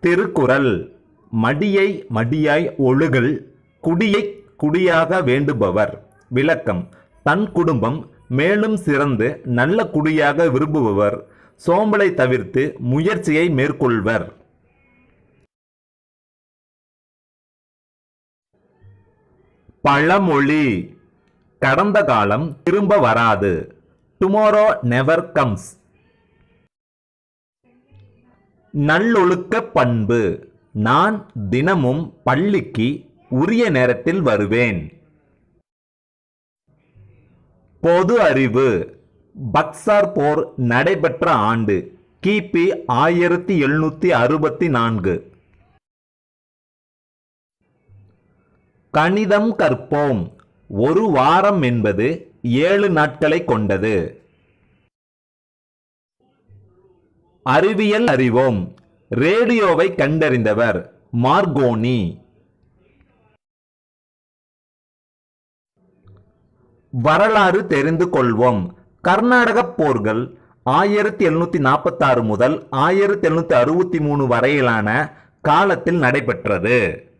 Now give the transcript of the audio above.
திருக்குறள் மடியை மடியாய் ஒழுகல் குடியை குடியாக வேண்டுபவர். விளக்கம் தன் குடும்பம் மேலும் சிறந்து நல்ல குடியாக விரும்புபவர். சோம்பலை தவிர்த்து முயற்சியை மேற்கொள்வர். பழமொழி கடந்த காலம் திரும்ப வராது. டுமாரோ நெவர் கம்ஸ் நல்லொழுக்க பண்பு. நான் தினமும் பள்ளிக்கு உரிய நேரத்தில் வருவேன். பொது அறிவு. பக்சார் போர் நடைபெற்ற ஆண்டு கிபி ஆயிரத்தி எழுநூத்தி அறுபத்தி நான்கு. கணிதம் கற்போம். ஒரு வாரம் என்பது ஏழு நாட்களை கொண்டது. அறிவியல் அறிவோம். ரேடியோவை கண்டறிந்தவர் மார்கோனி. வரலாறு தெரிந்து கொள்வோம். கர்நாடக போர்கள் ஆயிரத்தி எழுநூத்தி நாற்பத்தாறு முதல் ஆயிரத்தி எழுநூத்தி அறுபத்தி மூணு வரையிலான காலத்தில் நடைபெற்றது.